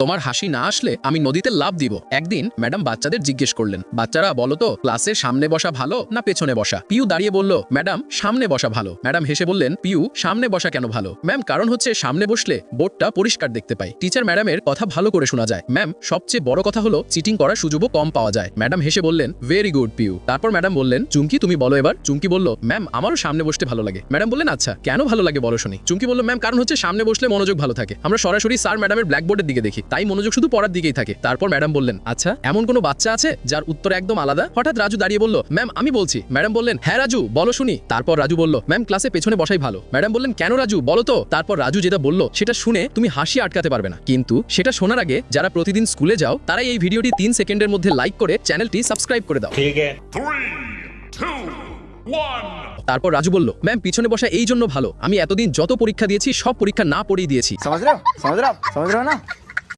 তোমার হাসি না আসলে আমি নদীতে লাভ দিব। একদিন ম্যাডাম বাচ্চাদের জিজ্ঞেস করলেন, বাচ্চারা, বলো তো, ক্লাসের সামনে বসা ভালো না পেছনে বসা? পিউ দাঁড়িয়ে বলল, ম্যাডাম, সামনে বসা ভালো। ম্যাডাম হেসে বললেন, পিউ, সামনে বসা কেন ভালো? ম্যাম, কারণ হচ্ছে সামনে বসলে বোর্ডটা পরিষ্কার দেখতে পাই। টিচার ম্যাডামের কথা ভালো করে শোনা যায়। ম্যাম, সবচেয়ে বড় কথা হলো চিটিং করার সুযোগও কম পাওয়া যায়। ম্যাডাম হেসে বললেন, ভেরি গুড, পিউ। তারপর ম্যাডাম বললেন, চুমকি, তুমি বলো এবার। চুমকি বলল, ম্যাম, আমারও সামনে বসতে ভালো লাগে। ম্যাডাম বললেন আচ্ছা কেন ভালো লাগে বলো শুনি। চুমকি বলল, ম্যাম, কারণ হচ্ছে সামনে বসলে মনোযোগ ভালো থাকে। আমরা সরাসরি স্যার ম্যাডামের ব্ল্যাকবোর্ডের দিকে দেখি। তাই মনোযোগ শুধু পড়ার দিকেই থাকে। তারপর ম্যাডাম বললেন আচ্ছা এমন কোনো বাচ্চা আছে যার উত্তর একদম আলাদা? হঠাৎ রাজু দাঁড়িয়ে বলল ম্যাম আমি বলছি। ম্যাডাম বললেন হ্যাঁ রাজু বলো শুনি। তারপর রাজু বলল ম্যাম ক্লাসে পেছনে বসাই ভালো। ম্যাডাম বললেন কেন রাজু বলো তো? তারপর রাজু যেটা বলল সেটা শুনে তুমি হাসি আটকাতে পারবে না। কিন্তু সেটা শোনার আগে যারা প্রতিদিন স্কুলে যাও তারাই এই ভিডিওটি তিন সেকেন্ডের মধ্যে লাইক করে চ্যানেলটি সাবস্ক্রাইব করে দাও। তারপর রাজু বলল ম্যাম পিছনে বসা এই জন্য ভালো। আমি এতদিন যত পরীক্ষা দিয়েছি সব পরীক্ষা না পড়িয়ে দিয়েছি।